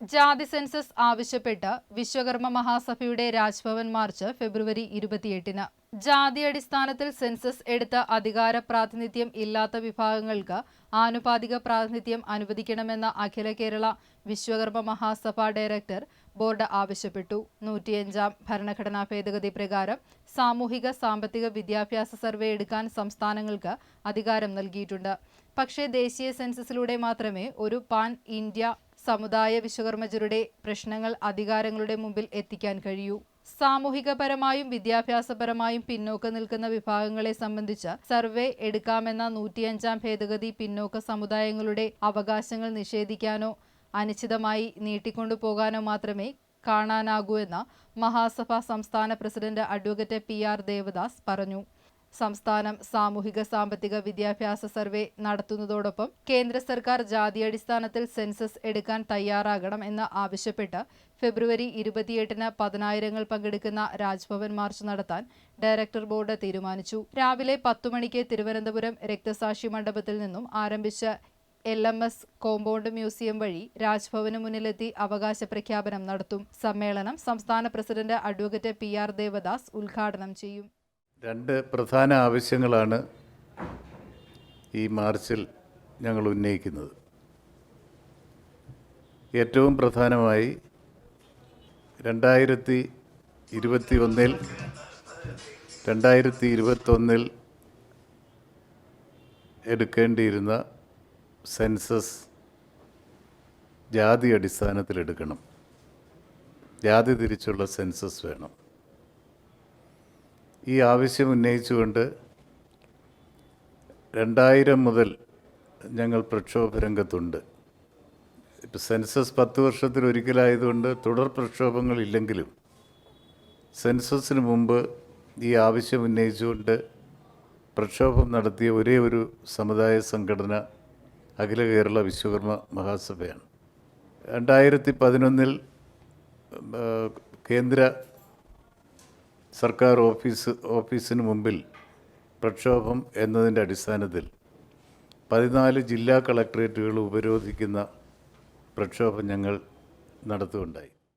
ജാതി സെൻസസ് ആവശ്യപ്പെട്ട് വിശ്വകർമ്മ മഹാസഭയുടെ രാജ്ഭവൻ മാർച്ച് ഫെബ്രുവരി ഇരുപത്തിയെട്ടിന്. ജാതി അടിസ്ഥാനത്തിൽ സെൻസസ് എടുത്ത അധികാര പ്രാതിനിധ്യം ഇല്ലാത്ത വിഭാഗങ്ങൾക്ക് ആനുപാതിക പ്രാതിനിധ്യം അനുവദിക്കണമെന്ന അഖില കേരള വിശ്വകർമ്മ മഹാസഭ ഡയറക്ടർ ബോർഡ് ആവശ്യപ്പെട്ടു. നൂറ്റിയഞ്ചാം ഭരണഘടനാ ഭേദഗതി പ്രകാരം സാമൂഹിക സാമ്പത്തിക വിദ്യാഭ്യാസ സർവേ എടുക്കാൻ സംസ്ഥാനങ്ങൾക്ക് അധികാരം നൽകിയിട്ടുണ്ട്. പക്ഷേ ദേശീയ സെൻസസിലൂടെ മാത്രമേ ഒരു പാൻ ഇന്ത്യ സമുദായ വിശ്വകർമ്മജരുടെ പ്രശ്നങ്ങൾ അധികാരങ്ങളുടെ മുമ്പിൽ എത്തിക്കാൻ കഴിയൂ. സാമൂഹികപരമായും വിദ്യാഭ്യാസപരമായും പിന്നോക്കം നിൽക്കുന്ന വിഭാഗങ്ങളെ സംബന്ധിച്ച സർവേ എടുക്കാമെന്ന നൂറ്റിയഞ്ചാം ഭേദഗതി പിന്നോക്ക സമുദായങ്ങളുടെ അവകാശങ്ങൾ നിഷേധിക്കാനോ അനിശ്ചിതമായി നീട്ടിക്കൊണ്ടുപോകാനോ മാത്രമേ കാണാനാകൂ എന്ന് മഹാസഭ സംസ്ഥാന president advocate P R Devadas പറഞ്ഞു. സംസ്ഥാനം സാമൂഹിക സാമ്പത്തിക വിദ്യാഭ്യാസ സർവേ നടത്തുന്നതോടൊപ്പം കേന്ദ്ര സർക്കാർ ജാതിയടിസ്ഥാനത്തിൽ സെൻസസ് എടുക്കാൻ തയ്യാറാകണം എന്ന് ആവശ്യപ്പെട്ട് ഫെബ്രുവരി ഇരുപത്തിയെട്ടിന് പതിനായിരങ്ങൾ പങ്കെടുക്കുന്ന രാജ്ഭവൻ മാർച്ച് നടത്താൻ ഡയറക്ടർ ബോർഡ് തീരുമാനിച്ചു. രാവിലെ പത്തു മണിക്ക് തിരുവനന്തപുരം രക്തസാക്ഷി മണ്ഡപത്തിൽ നിന്നും ആരംഭിച്ച L M S compound museum വഴി രാജ്ഭവന് മുന്നിലെത്തി അവകാശ പ്രഖ്യാപനം നടത്തും. സമ്മേളനം സംസ്ഥാന president advocate P R Devadas ഉദ്ഘാടനം ചെയ്യും. രണ്ട് പ്രധാന ആവശ്യങ്ങളാണ് ഈ മാർച്ചിൽ ഞങ്ങൾ ഉന്നയിക്കുന്നത്. ഏറ്റവും പ്രധാനമായി രണ്ടായിരത്തി ഇരുപത്തി ഒന്നിൽ രണ്ടായിരത്തി ഇരുപത്തൊന്നിൽ എടുക്കേണ്ടിയിരുന്ന സെൻസസ് ജാതി അടിസ്ഥാനത്തിൽ എടുക്കണം ജാതി തിരിച്ചുള്ള സെൻസസ് വേണം. ഈ ആവശ്യം ഉന്നയിച്ചുകൊണ്ട് രണ്ടായിരം മുതൽ ഞങ്ങൾ പ്രക്ഷോഭ രംഗത്തുണ്ട്. ഇപ്പം സെൻസസ് പത്ത് വർഷത്തിൽ ഒരിക്കലായതുകൊണ്ട് തുടർ പ്രക്ഷോഭങ്ങളില്ലെങ്കിലും സെൻസസിന് മുമ്പ് ഈ ആവശ്യം ഉന്നയിച്ചുകൊണ്ട് പ്രക്ഷോഭം നടത്തിയ ഒരേ ഒരു സമുദായ സംഘടന അഖില കേരള വിശ്വകർമ്മ മഹാസഭയാണ്. രണ്ടായിരത്തി പതിനൊന്നിൽ കേന്ദ്ര സർക്കാർ ഓഫീസ് ഓഫീസിന് മുമ്പിൽ പ്രക്ഷോഭം എന്നതിന്റെ അടിസ്ഥാനത്തിൽ പതിനാല് ജില്ലാ കളക്ടറേറ്റുകൾ ഉപരോധിക്കുന്ന പ്രക്ഷോഭം ഞങ്ങൾ നടത്തുകയുണ്ടായി.